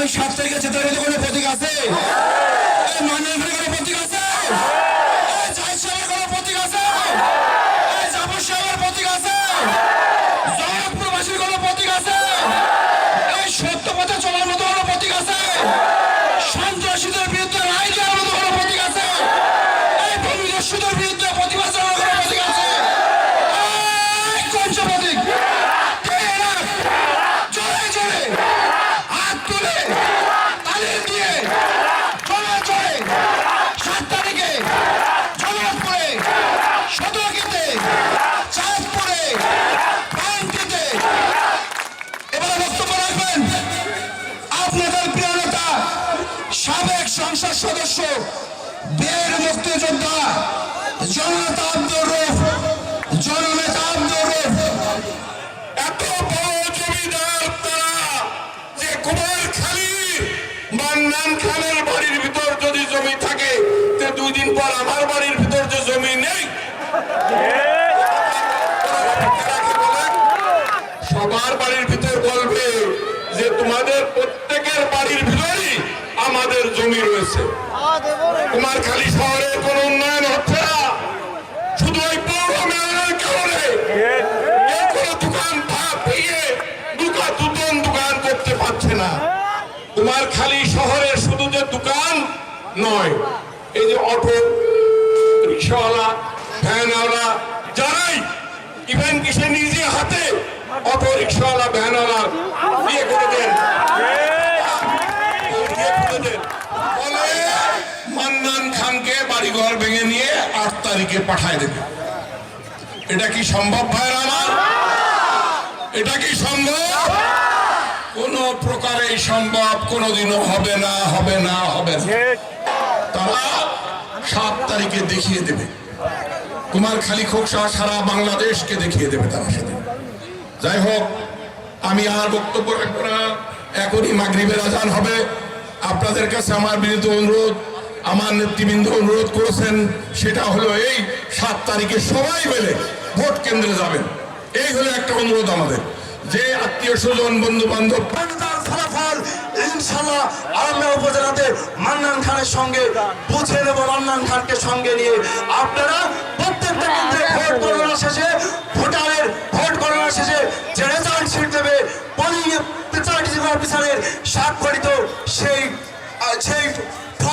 আগামী সাত তারিখে চেতনের কোনো প্রতীক আছে? মানবের কোনো প্রতীক আছে? সত্য পথে চলার মতো কোনো প্রতীক আছে? সন্ত্রাসীদের সদস্য বীর মুক্তিযোদ্ধা জনতা আব্দুর রূপ জননেতা আব্দুর রূপ এত বড় জমিদার তারা যে কুমারখালী মান্নান খানের বাড়ির ভিতর যদি জমি থাকে তে দুই দিন পর আমার বাড়ির ভিতর যে জমি নেই। সবার বাড়ির ভিতর বলবে যে তোমাদের প্রত্যেকের বাড়ির ভিতরই আমাদের জমি রয়েছে কুমারখালী শহরের কোন উন্নয়ন হচ্ছে না। শুধু ওই পৌর মেয়রের কারণে। কোনো দোকান ভেঙে দোকান করতে পারছে না। তোমার খালি শহরের শুধু যে দোকান নয়, এই যে অটো, রিক্সাওয়ালা, ভ্যানওয়ালা, যারাই ইভেন কি সে নিজে হাতে অটো, রিক্সাওয়ালা, ভ্যানওয়ালা বিয়ে করে দেন বিয়ে করে দেন। বলে মান্নান খানকে বাড়িঘর ভেঙে নিয়ে আট তারিখে পাঠায় দেবে। এটা কি সম্ভব ভাইয়ের আমার? এটা কি সম্ভব? কোন প্রকারে সম্ভব কোনোদিনও হবে না হবে না হবে না। তারা সাত তারিখে দেখিয়ে দেবে। কুমার খালি খোকসা সারা বাংলাদেশকে দেখিয়ে দেবে তারা সেদিন। যাই হোক আমি আর বক্তব্য রাখব না। এখনই মাগরিবের আজান হবে। আপনাদের কাছে আমার বিনীত অনুরোধ আমার নেতৃবৃন্দ অনুরোধ করেছেন, সেটা হলো এই সাত তারিখে সবাই মিলে ভোট কেন্দ্রে যাবেন। এই হলো একটা অনুরোধ আমাদের। যে আত্মীয় স্বজন বন্ধু বান্ধব উপজেলাতে মান্নান সঙ্গে সঙ্গে নিয়ে। আপনারা ভোট শেষে ভোটারের ভোট শেষে দেবে স্বাক্ষরিত সেই সেই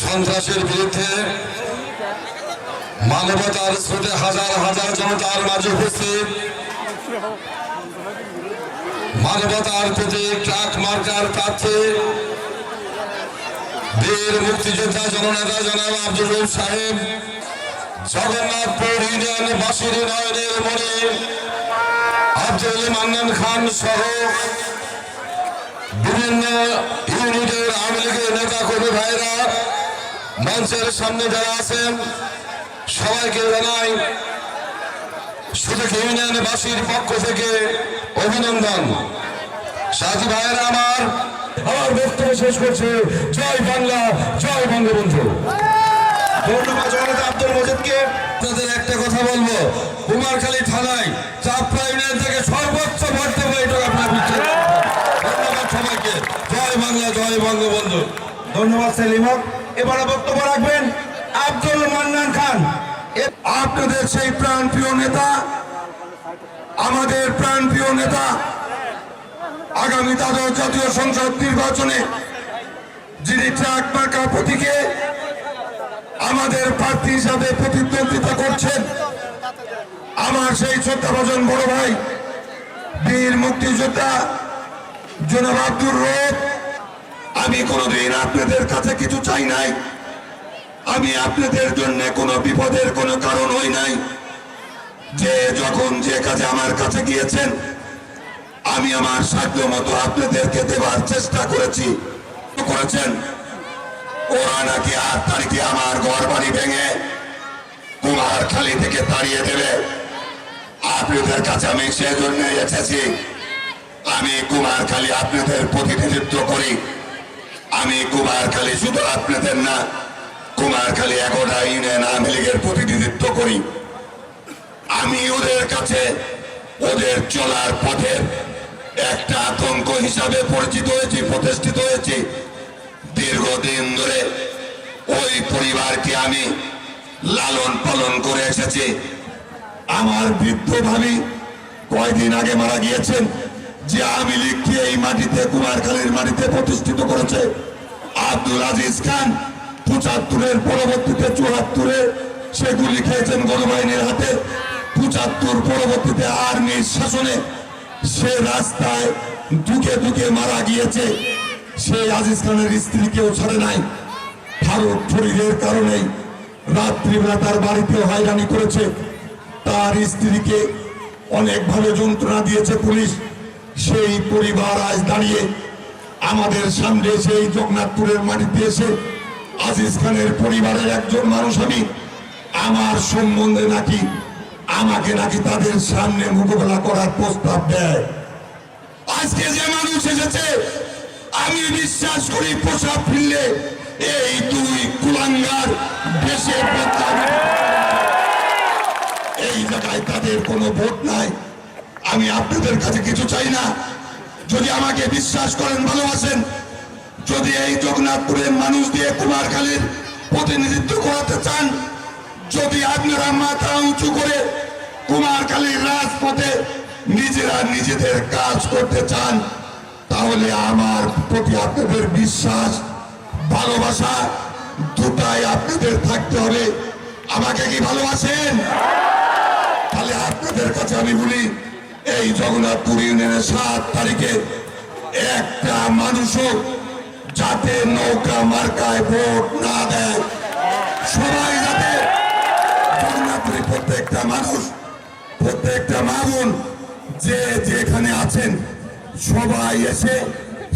সন্ত্রাসের বিরুদ্ধে মানবতার স্রোতে হাজার হাজার জনতার মাঝে উপস্থিত। মানবতার প্রতি ট্রাক মার্কার প্রার্থী, বীর মুক্তিযোদ্ধা জননেতা জনাব আব্দুল সাহেব, জগন্নাথপুর ইউনিয়ন বাসির নয়নের মনে আব্দুল মান্নান খান সহ বিভিন্ন ইউনিটের আওয়ামী লীগের নেতা কর্মী ভাইরা মঞ্চের সামনে যারা আছেন, সবাইকে জানাই সুযোগ ইউনিয়নবাসীর পক্ষ থেকে অভিনন্দন। সাথী ভাইয়েরা আমার আমার বক্তব্য শেষ করছে। জয় বাংলা, জয় বঙ্গবন্ধু। ধন্যবাদ জনতা আব্দুল থেকে সর্বোচ্চ আপনার। ধন্যবাদ এবারে বক্তব্য রাখবেন আব্দুল মান্নান খান। আপনাদের সেই প্রাণ প্রিয় নেতা, আমাদের প্রাণ প্রিয় নেতা, আগামী দ্বাদশ জাতীয় সংসদ নির্বাচনে যিনি ট্রাক মার্কা প্রতীকে আমাদের প্রার্থী হিসাবে প্রতিদ্বন্দ্বিতা করছেন, আমার সেই শ্রদ্ধাভাজন বড় ভাই, বীর মুক্তিযোদ্ধা জনাব আব্দুর রব। আমি কোনোদিন আপনাদের কাছে কিছু চাই নাই। আমি আপনাদের জন্য কোনো বিপদের কোনো কারণ হই নাই। যে যখন যে কাজে আমার কাছে গিয়েছেন, আমি আমার সাধ্য মতো আপনাদেরকে দেবার চেষ্টা করেছি। করেছেন। ওরা নাকি আট তারিখে আমার ঘর বাড়ি ভেঙে কুমারখালী থেকে তাড়িয়ে দেবে। আপনাদের কাছে আমি সেজন্য এসেছি। আমি কুমারখালী আপনাদের প্রতিনিধিত্ব করি। আমি কুমারখালী শুধু আপনাদের না কুমারখালী এগারোটা ইউনিয়ন আওয়ামী লীগের প্রতিনিধিত্ব করি। আমি ওদের কাছে, ওদের চলার পথের একটা আতঙ্ক হিসাবে পরিচিত হয়েছি, প্রতিষ্ঠিত হয়েছি। দীর্ঘদিন ধরে ওই পরিবারকে আমি লালন পালন করে এসেছি। আমার বৃদ্ধ ভাবি কয়দিন আগে মারা গিয়েছেন, যে আমি লিখকে এই মাটিতে কুমারখালীর মাটিতে প্রতিষ্ঠিত করেছে। আব্দুল আজিজ খান পঁচাত্তরের, পরবর্তীতে চুয়াত্তরে সে গুলি খেয়েছেন গরু বাহিনীর হাতে। পঁচাত্তর, পরবর্তীতে আর্মির শাসনে সে রাস্তায় দুকে দুকে মারা গিয়েছে। সে আজিজ খানের স্ত্রীকেও ছাড়ে নাই। ফারুক ফরিদের কারণেই রাত্রিবেলা তার বাড়িতেও হয়রানি করেছে। তার স্ত্রীকে অনেকভাবে যন্ত্রণা দিয়েছে পুলিশ। সেই পরিবার আজ দাঁড়িয়ে আমাদের সামনে সেই জগন্নাথপুরের মাটিতে এসে আজিজ খানের পরিবারের একজন মানুষ আমি, আমার সম্বন্ধে নাকি, আমাকে নাকি তাদের সামনে মোকাবেলা করার প্রস্তাব দেয়। আজকে যে মানুষ এসেছে, আমি বিশ্বাস করি পোশাক ফিরলে এই দুই কুলাঙ্গার দেশে এই জায়গায় তাদের কোনো ভোট নাই। আমি আপনাদের কাছে কিছু চাই না। যদি আমাকে বিশ্বাস করেন, ভালোবাসেন, যদি এই জগন্নাথপুরের মানুষ দিয়ে কুমারখালীর প্রতিনিধিত্ব করাতে চান, যদি আপনারা মাথা উঁচু করে কুমারখালীর রাজপথে নিজেরা নিজেদের কাজ করতে চান, তাহলে আমার প্রতি আপনাদের বিশ্বাস, ভালোবাসা দুটাই আপনাদের থাকতে হবে। আমাকে কি ভালোবাসেন? তাহলে আপনাদের কাছে আমি বলি এই জগন্নাথপুর ইউনিয়নের সাত তারিখে। একটা মানুষও যাতে নৌকা মার্কায় ভোট না দেয়। সবাই যাতে জগন্নাথপুরে প্রত্যেকটা মানুষ, প্রত্যেকটা মামুন যে যেখানে আছেন, সবাই এসে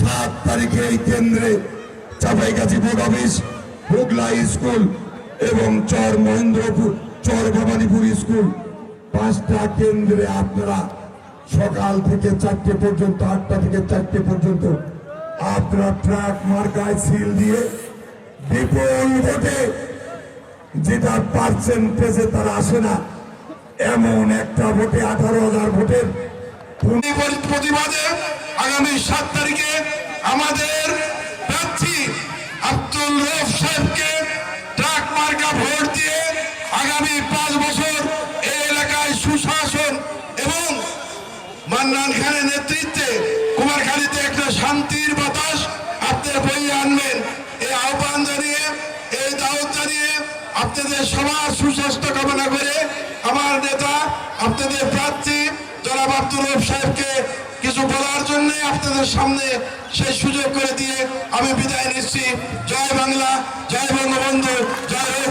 সাত তারিখে এই কেন্দ্রে চাপাই গাজীপুর অফিস, হুগলা স্কুল এবং চর মহেন্দ্রপুর, চর ভবানীপুর স্কুল। পাঁচটা কেন্দ্রে আপনারা সকাল থেকে চারটে পর্যন্ত, আটটা থেকে চারটে পর্যন্ত আপনারা ট্রাক মার্কায় সিল দিয়ে বিপুল ভোটে যেটা পার্সেন্টেজে তারা আসে না, এমন একটা ভোটে, আঠারো হাজার ভোটের প্রতিবাদে আগামী সাত তারিখে আমাদের প্রার্থী আব্দুল রফ সাহেবকে ট্রাক মার্কা ভোট মান্নান খানের নেতৃত্বে কুমারখালীতে একটা শান্তির বাতাস আপনি বইয়ে আনবেন। এই আহ্বান জানিয়ে, এই দাওয়াত জানিয়ে আপনাদের সবার সুস্বাস্থ্য কামনা করে আমার নেতা, আপনাদের প্রার্থী জনাব আব্দুল রব সাহেবকে কিছু বলার জন্য আপনাদের সামনে সেই সুযোগ করে দিয়ে আমি বিদায় নিচ্ছি। জয় বাংলা, জয় বঙ্গবন্ধু বাংলা